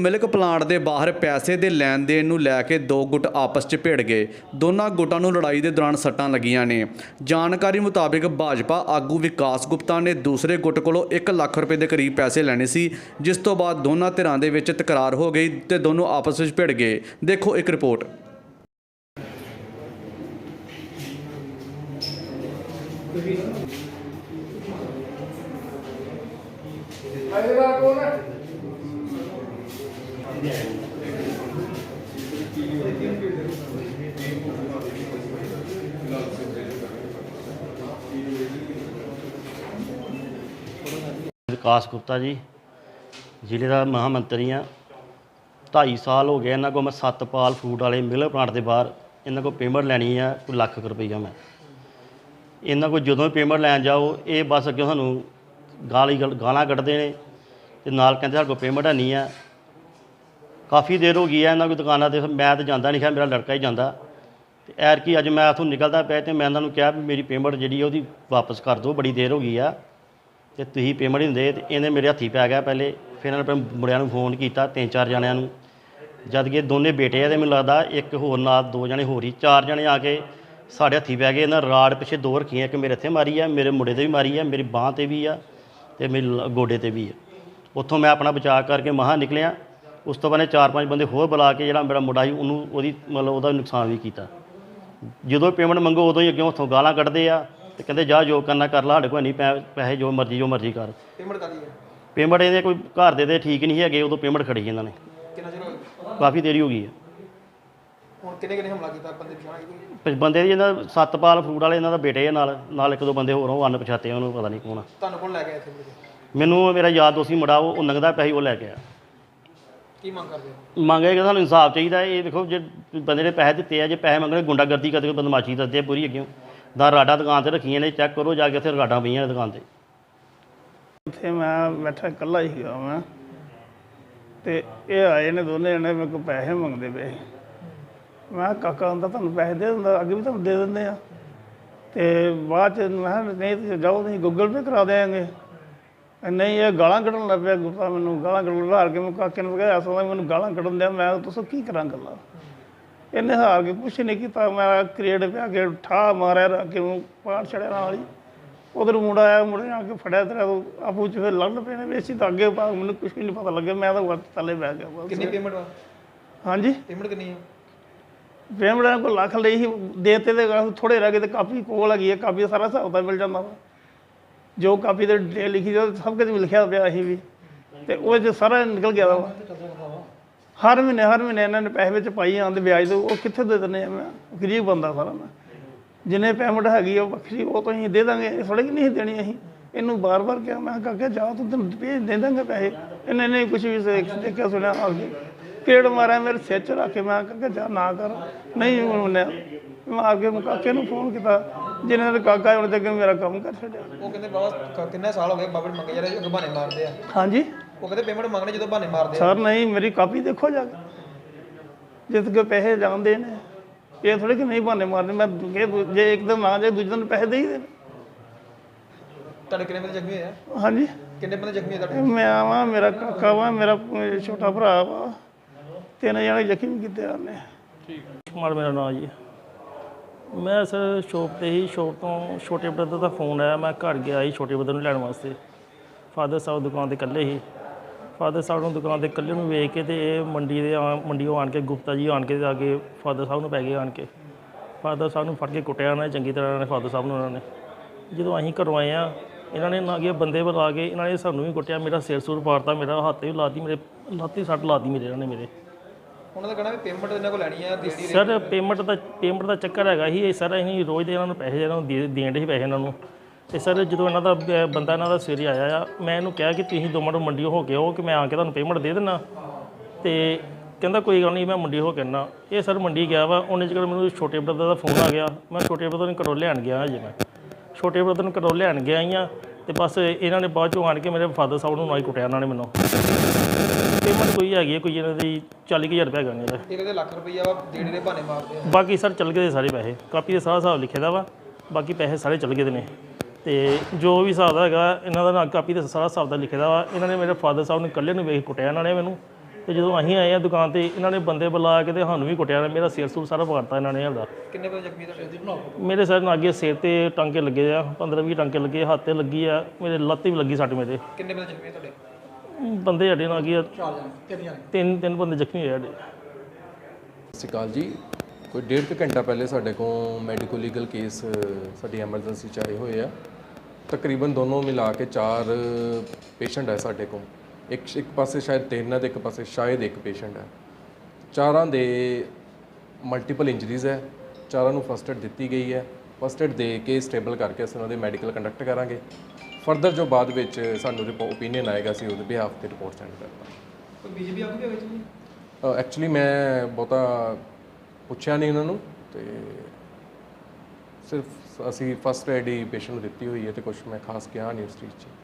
Milk plant ਦੇ ਬਾਹਰ ਪੈਸੇ ਦੇ ਲੈਣ ਦੇਣ ਨੂੰ ਲੈ ਕੇ ਦੋ ਗੁੱਟ ਆਪਸ 'ਚ ਭਿੜ ਗਏ। ਦੋਨਾਂ ਗੁੱਟਾਂ ਨੂੰ ਲੜਾਈ ਦੇ ਦੌਰਾਨ ਸੱਟਾਂ ਲੱਗੀਆਂ ਨੇ। ਜਾਣਕਾਰੀ ਮੁਤਾਬਿਕ ਭਾਜਪਾ ਆਗੂ ਵਿਕਾਸ ਗੁਪਤਾ ਨੇ ਦੂਸਰੇ ਗੁੱਟ ਕੋਲੋਂ 1 ਲੱਖ ਰੁਪਏ ਦੇ ਕਰੀਬ ਪੈਸੇ ਲੈਣੇ ਸੀ, ਜਿਸ ਤੋਂ ਬਾਅਦ ਦੋਨਾਂ ਧਿਰਾਂ ਦੇ ਵਿੱਚ ਤਕਰਾਰ ਹੋ ਗਈ ਤੇ ਦੋਨੋਂ ਆਪਸ ਵਿੱਚ ਭਿੜ ਗਏ। ਦੇਖੋ ਇੱਕ ਰਿਪੋਰਟ। ਵਿਕਾਸ ਗੁਪਤਾ ਜੀ, ਜ਼ਿਲ੍ਹੇ ਦਾ ਮਹਾਮੰਤਰੀ ਆ 2.5 ਸਾਲ ਹੋ ਗਏ ਇਹਨਾਂ ਕੋਲ ਮੈਂ ਸਤਪਾਲ ਫੂਡ ਵਾਲੇ ਮਿਲਰ ਪਲਾਂਟ ਦੇ ਬਾਹਰ, ਇਹਨਾਂ ਕੋਲ ਪੇਮੈਂਟ ਲੈਣੀ ਆ ਕੋਈ ਲੱਖ ਕੁ ਰੁਪਈਆ ਮੈਂ। ਇਹਨਾਂ ਕੋਲ ਜਦੋਂ ਪੇਮੈਂਟ ਲੈਣ ਜਾਓ, ਇਹ ਬਸ ਅੱਗੇ ਸਾਨੂੰ ਗਾਲੀ ਗਲ- ਗਾਲਾਂ ਕੱਢਦੇ ਨੇ ਤੇ ਨਾਲ ਕਹਿੰਦੇ ਸਾਡੇ ਕੋਲ ਪੇਮੈਂਟ ਨਹੀਂ ਆ। ਕਾਫੀ ਦੇਰ ਹੋ ਗਈ ਹੈ ਇਹਨਾਂ ਕੋਲ ਦੁਕਾਨਾਂ ਤੇ, ਮੈਂ ਤਾਂ ਜਾਂਦਾ ਨਹੀਂ ਖਿਆ ਮੇਰਾ ਲੜਕਾ ਹੀ ਜਾਂਦਾ। ਤੇ ਐਰ ਕੀ ਅੱਜ ਮੈਂ ਇੱਥੋਂ ਨਿਕਲਦਾ ਪਿਆ ਤੇ ਮੈਂ ਇਹਨਾਂ ਨੂੰ ਕਿਹਾ ਵੀ ਮੇਰੀ ਪੇਮੈਂਟ ਜਿਹੜੀ ਆ ਉਹਦੀ ਵਾਪਸ ਕਰ ਦਿਓ, ਬੜੀ ਦੇਰ ਹੋ ਗਈ ਆ। ਤੇ ਤੁਸੀਂ ਪੇਮੈਂਟ ਨਹੀਂ ਦਿੰਦੇ, ਤੇ ਇਹਨੇ ਮੇਰੇ ਹੱਥੀ ਪੈ ਗਿਆ ਪਹਿਲੇ। ਫਿਰ ਇਹਨਾਂ ਨੇ ਆਪਣੇ ਮੁੰਡਿਆਂ ਨੂੰ ਫੋਨ ਕੀਤਾ, ਤਿੰਨ ਚਾਰ ਜਣਿਆਂ ਨੂੰ। ਜਦ ਕਿ ਦੋਨੇ ਬੇਟੇ ਆ ਤੇ ਮੈਨੂੰ ਲੱਗਦਾ ਇੱਕ ਹੋਰ ਨਾਲ ਦੋ ਜਣੇ ਹੋਰ ਹੀ, ਚਾਰ ਜਣੇ ਆ ਕੇ ਸਾਡੇ ਹੱਥੀ ਪੈ ਗਏ। ਇਹਨਾਂ ਰਾੜ ਪਿੱਛੇ ਦੋ ਰੱਖੀਆਂ, ਇੱਕ ਮੇਰੇ ਇੱਥੇ ਮਾਰੀ ਆ, ਮੇਰੇ ਮੁੰਡੇ ਤੇ ਵੀ ਮਾਰੀ ਆ, ਮੇਰੀ ਬਾਹ ਤੇ ਵੀ ਆ ਤੇ ਮੇਰੇ ਲ- ਗੋਡੇ ਤੇ ਵੀ ਆ। ਉੱਥੋਂ ਮੈਂ ਆਪਣਾ ਬਚਾਅ ਕਰਕੇ ਮਹਾ ਨਿਕਲਿਆ। ਉਸ ਤੋਂ ਬਾਅਦ ਇਹ ਚਾਰ ਪੰਜ ਬੰਦੇ ਹੋਰ ਬੁਲਾ ਕੇ ਜਿਹੜਾ ਮੇਰਾ ਮੁੰਡਾ ਸੀ, ਉਹਨੂੰ ਉਹਦੀ ਮਤਲਬ ਉਹਦਾ ਨੁਕਸਾਨ ਵੀ ਕੀਤਾ। ਜਦੋਂ ਪੇਮੈਂਟ ਮੰਗੋ ਉਦੋਂ ਹੀ ਅੱਗੇ ਉੱਥੋਂ ਗਾਲਾਂ ਕੱਢਦੇ ਆ। ਤੇ ਕਹਿੰਦੇ ਜਾ ਜੋ ਕਰਨਾ ਕਰ ਲਾ ਸਾਡੇ ਕੋਲ ਨਹੀਂ ਪੈ- ਪੈਸੇ ਜੋ ਮਰਜ਼ੀ ਜੋ ਮਰਜ਼ੀ ਕਰ। ਪੇਮੈਂਟ ਕਾਦੀ ਹੈ ਪੇਮੈਂਟ ਇਹਦੇ ਕੋਈ ਘਰ ਦੇ ਦੇ ਠੀਕ ਨਹੀਂ ਹੈਗੇ ਉਦੋਂ ਪੇਮੈਂਟ ਖੜੀ ਇਹਨਾਂ ਨੇ। ਕਿੰਨਾ ਚਿਰ ਹੋ ਗਿਆ? ਕਾਫੀ ਦੇਰੀ ਹੋ ਗਈ ਹੈ ਹੁਣ ਕਿੰਨੇ ਕਿੰਨੇ ਹਮਲਾ ਕੀਤਾ ਬੰਦੇ ਪਛਾਣ ਆਈ ਕੋਈ ਕੁਝ ਬੰਦੇ ਜੀ ਇਹਨਾਂ ਦਾ ਸਤਪਾਲ ਫਰੂਟ ਵਾਲੇ ਇਹਨਾਂ ਦਾ ਬੇਟੇ ਆ ਨਾਲ ਨਾਲ ਇੱਕ ਦੋ ਬੰਦੇ ਹੋਰ ਆ, ਉਹ ਅਣ ਪਛਾਤੇ ਉਹਨੂੰ ਪਤਾ ਨਹੀਂ ਕੌਣ ਆ। ਤੁਹਾਨੂੰ ਕੋਲ ਲੈ ਕੇ ਆਏ ਇੱਥੇ ਮੁੜ ਕੇ? ਮੈਨੂੰ ਮੇਰਾ ਯਾਰ ਦੋਸਤੀ ਮੁੰਡਾ ਉਹ ਉਹ ਨੰਗਦਾ ਪੈਸੇ ਉਹ ਲੈ ਕੇ ਆ ਕੀ ਮੰਗ ਕਰਦੇ ਹੋ? ਮੰਗੇ ਕਿ ਸਾਨੂੰ ਇਨਸਾਫ ਚਾਹੀਦਾ ਇਹ ਦੇਖੋ ਜੇ ਬੰਦੇ ਨੇ ਪੈਸੇ ਦਿੱਤੇ ਆ ਜੇ ਪੈਸੇ ਮੰਗਣੇ ਗੁੰਡਾਗਰਦੀ ਕਰਦੇ ਕੋਈ ਬਦਮਾਸ਼ੀ ਕਰਦੇ ਆ ਪੂਰੀ ਅੱਗੇ। ਦਾ ਰਾਡਾ ਦੁਕਾਨ ਤੇ ਰੱਖੀਆਂ ਨੇ ਚੈੱਕ ਕਰੋ, ਜਾ ਕੇ ਉੱਥੇ ਰਾਡਾਂ ਪਈਆਂ ਨੇ ਦੁਕਾਨ ਤੇ। ਉੱਥੇ ਮੈਂ ਬੈਠਾ ਇਕੱਲਾ ਹੀ ਸੀਗਾ ਮੈਂ। ਤੇ ਇਹ ਆਏ ਨੇ ਦੋਨੇ ਜਣੇ, ਮੇਰੇ ਕੋਲ ਪੈਸੇ ਮੰਗਦੇ ਪਏ ਮੈਂ ਕਿਹਾ, ਕਾਕਾ ਹੁੰਦਾ, ਤੁਹਾਨੂੰ ਪੈਸੇ ਦੇ ਦਿੰਦਾ, ਅੱਗੇ ਵੀ ਤੁਹਾਨੂੰ ਦੇ ਦਿੰਦੇ ਆ। ਤੇ ਬਾਅਦ ਚ ਮੈਂ ਕਿਹਾ, ਨਹੀਂ, ਤੁਸੀਂ ਜਾਓ, ਤੁਸੀਂ ਗੂਗਲ ਪੇ ਕਰਾ ਦੇਾਂਗੇ ਨਹੀਂ, ਇਹ ਗਾਲਾਂ ਕੱਢਣ ਲੱਗ ਪਿਆ ਗੁੱਸਾ ਮੈਨੂੰ, ਗਾਲਾਂ ਕੱਢਣ ਹਾਰ ਕੇ ਮੈਂ ਕਾਕੇ ਨੂੰ ਕਿਹਾ, ਅਸਲ ਵਿੱਚ ਮੈਨੂੰ ਗਾਲਾਂ ਕੱਢਣ ਦਿਆ, ਮੈਂ ਦੱਸੋ ਕੀ ਕਰਾਂ ਗੱਲਾਂ? ਇਹਨੇ ਹਾਰ ਕੇ ਕੁਛ ਨਹੀਂ ਕੀਤਾ। ਮੈਂ ਕ੍ਰੀਏਟ ਪਿਆ ਕੇ ਠਾ ਮਾਰਿਆ ਰੱਖ ਕੇ ਉਹਨੂੰ ਪਾੜ ਛੜਿਆ ਨਾਲ ਹੀ। ਉਧਰ ਮੁੰਡਾ ਆਇਆ ਮੁੰਡੇ ਨੇ ਆ ਕੇ ਫੜਿਆ ਤੇਰਾ ਆਪੂ ਚ ਫਿਰ ਲੜਨ ਪਏ ਨੇ। ਵੀ ਅਸੀਂ ਤਾਂ ਅੱਗੇ ਪਾ ਮੈਨੂੰ ਕੁਛ ਵੀ ਨਹੀਂ ਪਤਾ ਲੱਗਿਆ। ਮੈਂ ਤਾਂ ਵੱਟ ਥੱਲੇ ਬਹਿ ਗਿਆ ਬਸ। ਕਿੰਨੀ ਪੇਮੈਂਟ ਵਾ? ਹਾਂਜੀ? ਪੇਮੈਂਟ ਕਿੰਨੀ ਹੈ ਪੇਮੈਂਟ ਕੋਲ ਲੱਖ ਲਈ ਸੀ। ਦੇਤੇ ਤੇ ਥੋੜੇ ਰਹਿ ਗਏ ਤੇ ਕਾਪੀ ਕੋਲ ਹੈਗੀ ਹੈ ਕਾਪੀ ਦਾ ਸਾਰਾ ਹਿਸਾਬ ਤਾਂ ਮਿਲ ਜਾਂਦਾ ਵਾ। ਜੋ ਕਾਪੀ ਤੇ ਡਿਟੇਲ ਲਿਖੀ ਉਹ ਸਭ ਕੁਝ ਲਿਖਿਆ ਪਿਆ ਸੀ ਵੀ। ਤੇ ਉਹ ਚ ਸਾਰਾ ਨਿਕਲ ਗਿਆ ਵਾ। ਹਰ ਮਹੀਨੇ ਹਰ ਮਹੀਨੇ ਇਹਨਾਂ ਨੇ ਪੈਸੇ ਵਿੱਚ ਪਾਈ ਆਂਦੇ ਵਿਆਜ ਤੇ ਉਹ ਕਿੱਥੇ ਦੇ ਦਿੰਦੇ ਆ ਮੈਂ? ਗਰੀਬ ਬੰਦਾ ਸਾਰਾ ਮੈਂ। ਜਿੰਨੇ ਪੇਮੈਂਟ ਹੈਗੀ ਆ ਉਹ ਵੱਖਰੀ ਉਹ ਤਾਂ ਅਸੀਂ ਦੇ ਦਾਂਗੇ ਥੋੜੇ ਕਿ ਨਹੀਂ ਦੇਣੀ ਅਸੀਂ। ਇਹਨੂੰ ਬਾਰ-ਬਾਰ ਕਿਹਾ ਮੈਂ ਕਾਕੇ ਜਾ ਤੂੰ ਤੈਨੂੰ ਭੇਜ ਦੇ ਦਾਂਗੇ ਪੈਸੇ। ਇਹਨੇ ਨਹੀਂ ਕੁਝ ਵੀ ਦੇਖ- ਦੇਖਿਆ ਸੁਣਿਆ ਆ ਕੇ ਕਿਹੜ ਮਾਰਿਆ ਮੇਰੇ ਸਿਰ 'ਚ ਰੱਖ ਕੇ ਮੈਂ ਕਾਕੇ ਜਾ ਨਾ ਕਰ। ਨਹੀਂ ਮੰਨਿਆ ਮੈਂ ਆ ਕੇ ਕਾਕੇ ਨੂੰ ਫੋਨ ਕੀਤਾ। ਜਿਹਨਾਂ ਨੇ ਕਾਕਾ ਹੁਣ ਤੱਕ ਮੇਰਾ ਕੰਮ ਕਰ ਛੱਡਿਆ। ਉਹ ਕਹਿੰਦੇ ਬਾਬਾ ਕਿੰਨੇ ਸਾਲ ਹੋ ਗਏ ਬਾਬੇ ਮੰਗੇ ਜਿਹੜੇ ਅੱਗੇ ਬਹਾਨੇ ਮਾਰਦੇ ਆ। ਹਾਂਜੀ? ਉਹ ਕਹਿੰਦੇ ਪੇਮੈਂਟ ਮੰਗਣੇ ਜਦੋਂ ਬਹਾਨੇ ਮਾਰਦੇ ਆ। ਸਰ ਨਹੀਂ ਮੇਰੀ ਕਾਪੀ ਦੇਖੋ ਜਾ ਕੇ। ਜਿੱਤ ਕੇ ਪੈਸੇ ਜਾਂਦੇ ਨੇ। ਇਹ ਥੋੜੇ ਕਿ ਨਹੀਂ ਬਹਾਨੇ ਮਾਰਨੇ। ਮੈਂ ਦੂ- ਜੇ ਇੱਕ ਦਿਨ ਨਾ ਜਾਏ ਦੂਜੇ ਦਿਨ ਪੈਸੇ ਦੇ ਹੀ ਦੇਣੇ। ਤੁਹਾਡੇ ਕਿੰਨੇ ਬੰਦੇ ਜ਼ਖਮੀ ਹੋਏ ਆ? ਹਾਂਜੀ। ਕਿੰਨੇ ਬੰਦੇ ਜ਼ਖਮੀ ਹੋਏ ਤੁਹਾਡੇ? ਮੈਂ ਆਵਾਂ ਮੇਰਾ ਕਾਕਾ ਵਾ ਮੇਰਾ ਅਹ ਛੋਟਾ ਭਰਾ ਵਾ। ਤਿੰਨ ਜਣੇ ਜ਼ਖਮੀ ਕੀਤੇ ਆ ਨੇ ਕੁਮਾਰ ਮੇਰਾ ਨਾਮ ਜੀ। ਮੈਂ ਸਰ ਸ਼ੋਪ ਤੇ ਹੀ ਸ਼ੋਪ ਤੋਂ ਛੋਟੇ ਬ੍ਰਦਰ ਦਾ ਫੋਨ ਆਇਆ। ਮੈਂ ਘਰ ਗਿਆ ਸੀ ਛੋਟੇ ਬ੍ਰਦਰ ਨੂੰ ਲੈਣ ਵਾਸਤੇ। ਫਾਦਰ ਸਾਹਿਬ ਦੁਕਾਨ ਤੇ ਇਕੱਲੇ ਸੀ ਫਾਦਰ ਸਾਹਿਬ ਨੂੰ ਦੁਕਾਨ ਤੇ ਇਕੱਲੇ ਨੂੰ ਵੇਖ ਕੇ ਤੇ ਇਹ ਮੰਡੀ ਦੇ ਆ- ਮੰਡੀੋਂ ਆਣ ਕੇ ਗੁਪਤਾ ਜੀ ਆਣ ਕੇ ਤੇ ਆ ਕੇ ਫਾਦਰ ਸਾਹਿਬ ਨੂੰ ਪੈ ਗਏ ਆਣ ਕੇ। ਫਾਦਰ ਸਾਹਿਬ ਨੂੰ ਫੜ ਕੇ ਕੁੱਟਿਆ ਉਹਨਾਂ ਨੇ ਚੰਗੀ ਤਰ੍ਹਾਂ ਨੇ ਫਾਦਰ ਸਾਹਿਬ ਨੂੰ ਉਹਨਾਂ ਨੇ। ਜਦੋਂ ਅਸੀਂ ਘਰੋਂ ਆਏ ਆ ਇਹਨਾਂ ਨੇ ਨਾ ਕਿ ਬੰਦੇ ਬੁਲਾ ਕੇ ਇਹਨਾਂ ਨੇ ਸਾਨੂੰ ਵੀ ਕੁੱਟਿਆ ਮੇਰਾ ਸਿਰ ਸੁਰ ਪਾੜਤਾ ਮੇਰਾ ਹੱਥ ਵੀ ਲਾਤੀ ਮੇਰੇ ਲਾਤੀ ਸੱਟ ਲਾਤੀ ਮੇਰੇ ਇਹਨਾਂ ਨੇ ਮੇਰੇ। ਉਹਨਾਂ ਦਾ ਕਹਿਣਾ ਵੀ ਪੇਮੈਂਟ ਇਹਨਾਂ ਕੋਲ ਲੈਣੀ ਆ ਦੇਣੀ ਸਰ ਪੇਮੈਂਟ ਦਾ ਪੇਮੈਂਟ ਦਾ ਚੱਕਰ ਹੈਗਾ ਹੀ ਇਹ ਸਰ ਅਸੀਂ ਰੋਜ਼ ਦੇ ਇਹਨਾਂ ਨੂੰ ਪੈਸੇ ਇਹਨਾਂ ਨੂੰ ਦੇ ਦੇਣ ਦੇ ਪੈਸੇ ਇਹਨਾਂ ਨੂੰ। ਤੇ ਸਰ ਜਦੋਂ ਇਹਨਾਂ ਦਾ ਬ- ਬੰਦਾ ਇਹਨਾਂ ਦਾ ਸਵੇਰੇ ਆਇਆ ਆ ਮੈਂ ਇਹਨੂੰ ਕਿਹਾ ਕਿ ਤੁਸੀਂ ਦੋ ਮਿੰਟ ਮੰਡੀ ਹੋ ਕੇ ਆਓ ਕਿ ਮੈਂ ਆ ਕੇ ਤੁਹਾਨੂੰ ਪੇਮੈਂਟ ਦੇ ਦੇਣਾ ਤੇ ਕਹਿੰਦਾ ਕੋਈ ਗੱਲ ਨਹੀਂ ਮੈਂ ਮੰਡੀ ਹੋ ਕੇ ਆਉਣਾ ਇਹ ਸਰ ਮੰਡੀ ਗਿਆ ਵਾ ਉਹਨੇ ਜਿਹੜਾ ਮੈਨੂੰ ਛੋਟੇ ਬ੍ਰਦਰ ਦਾ ਫੋਨ ਆ ਗਿਆ ਮੈਂ ਛੋਟੇ ਬ੍ਰਦਰ ਨੂੰ ਘਰੋਂ ਲੈਣ ਗਿਆ ਹਜੇ ਮੈਂ। ਛੋਟੇ ਬ੍ਰਦਰ ਨੂੰ ਘਰੋਂ ਲੈਣ ਗਿਆ ਹੀ ਆ ਤੇ ਬਸ ਇਹਨਾਂ ਨੇ ਬਾਅਦ ਚੋਂ ਆਣ ਕੇ ਮੇਰੇ ਫਾਦਰ ਸਾਹਿਬ ਨੂੰ ਨਾਲ ਹੀ ਕੁੱਟਿਆ ਇਹਨਾਂ ਨੇ ਮੈਨੂੰ। ਪੇਮੈਂਟ ਕੋਈ ਹੈਗੀ ਹੈ ਕੋਈ ਇਹਨਾਂ ਦੀ 40000 ਰੁਪਏ ਨੇ ਇਹਦਾ। ਇਹ ਕਹਿੰਦੇ ਲੱਖ ਰੁਪਈਆ ਵਾ ਦੇਣੇ ਦੇ ਬਹਾਨੇ ਮਾਰਦੇ ਆ। ਬਾਕੀ ਸਰ ਚੱਲ ਗਏ ਦੇ ਸਾਰੇ ਪੈਸੇ। ਕਾਪੀ ਦੇ ਸਾਰਾ ਹਿਸਾਬ ਲਿਖਿਆ ਦਾ ਵਾ ਬਾਕੀ ਪੈਸੇ ਸਾਰੇ ਚੱਲ ਗਏ ਦੇ ਨੇ। ਤੇ ਜੋ ਵੀ ਹਿਸਾਬ ਦਾ ਹੈਗਾ ਇਹਨਾਂ ਦਾ ਨਾ ਕਾਪੀ ਦੇ ਸਾਰਾ ਹਿਸਾਬ ਦਾ ਲਿਖਿਆ ਦਾ ਵਾ। ਇਹਨਾਂ ਨੇ ਮੇਰੇ ਫਾਦਰ ਸਾਹਿਬ ਨੂੰ ਇਕੱਲੇ ਨੂੰ ਵੇਖ ਕੁੱਟਿਆ ਇਹਨਾਂ ਨੇ ਮੈਨੂੰ। ਤੇ ਜਦੋਂ ਅਸੀਂ ਆਏ ਆ ਦੁਕਾਨ ਤੇ ਇਹਨਾਂ ਨੇ ਬੰਦੇ ਬੁਲਾ ਕੇ ਤੇ ਸਾਨੂੰ ਵੀ ਕੁੱਟਿਆ। ਮੇਰਾ ਸਿਰ ਸੂਰ ਸਾਰਾ ਫਾੜਤਾ ਇਹਨਾਂ ਨੇ ਆਪਦਾ। ਕਿੰਨੇ ਬੰਦੇ ਜ਼ਖਮੀ ਤੁਹਾਡੇ ਮੇਰੇ ਸਿਰ ਨਾਲ ਅੱਗੇ ਸਿਰ ਤੇ ਟਾਂਕੇ ਲੱਗੇ ਆ 15 20 ਟਾਂਕੇ ਲੱਗੇ ਹੱਥ ਤੇ ਲੱਗੀ ਆ। ਮੇਰੇ ਲੱਤ ਤੇ ਵੀ ਲੱਗੀ ਸੱਟ ਮੇਰੇ। ਕਿੰਨੇ ਬੰਦੇ ਜ਼ਖਮੀ ਤੁਹਾਡੇ? ਬੰਦੇ ਸਾਡੇ ਨਾਲ ਅੱਗੇ ਚਾਰ ਜਣੇ ਤਿੰਨ ਜਣੇ। ਤਿੰਨ ਤਿੰਨ ਬੰਦੇ ਜ਼ਖਮੀ ਹੋਏ ਸਾਡੇ। ਸਤਿ ਸ਼੍ਰੀ ਅਕਾਲ ਜੀ। ਕੋਈ ਡੇਢ ਕੁ ਘੰਟਾ ਪਹਿਲੇ ਸਾਡੇ ਕੋਲ ਮੈਡੀਕੋ ਲੀਗਲ ਕੇਸ ਸਾਡੀ ਐਮਰਜੈਂਸੀ ਚ ਆਏ ਹੋਏ ਆ। ਤਕਰੀਬਨ ਦੋਨੋਂ ਮਿਲਾ ਕੇ ਚਾਰ ਪੇਸ਼ੈਂਟ ਹੈ ਸਾਡੇ ਕੋਲ। ਇੱਕ ਇੱਕ ਪਾਸੇ ਸ਼ਾਇਦ ਤਿੰਨ ਹੈ ਤੇ ਇੱਕ ਪਾਸੇ ਸ਼ਾਇਦ ਇੱਕ ਪੇਸ਼ੈਂਟ ਹੈ। ਚਾਰਾਂ ਦੇ ਮਲਟੀਪਲ ਇੰਜਰੀਜ਼ ਹੈ। ਚਾਰਾਂ ਨੂੰ ਫਸਟ ਏਡ ਦਿੱਤੀ ਗਈ ਹੈ। ਫਸਟ ਏਡ ਦੇ ਕੇ ਸਟੇਬਲ ਕਰਕੇ ਅਸੀਂ ਉਹਨਾਂ ਦੇ ਮੈਡੀਕਲ ਕੰਡਕਟ ਕਰਾਂਗੇ। ਫਰਦਰ ਜੋ ਬਾਅਦ ਵਿੱਚ ਸਾਨੂੰ ਓਪੀਨੀਅਨ ਆਏਗਾ ਅਸੀਂ ਉਹਦੇ ਬਿਹਾਫ ਤੇ ਰਿਪੋਰਟ ਸੈਂਡ ਕਰਾਂਗੇ ਕੋਈ ਬੀਜੇਪੀ ਵੀ ਵਿੱਚ ਜੀ ਐਕਚੁਅਲੀ ਮੈਂ ਬਹੁਤਾ ਪੁੱਛਿਆ ਨਹੀਂ ਉਹਨਾਂ ਨੂੰ ਤੇ ਸਿਰਫ ਅਸੀਂ ਫਸਟ ਐਡ ਹੀ ਪੇਸ਼ੈਂਟ ਨੂੰ ਦਿੱਤੀ ਹੋਈ ਹੈ ਤੇ ਕੁਝ ਮੈਂ ਖਾਸ ਕਿਹਾ ਨਹੀਂ ਉਸ ਚੀਜ਼ 'ਚ।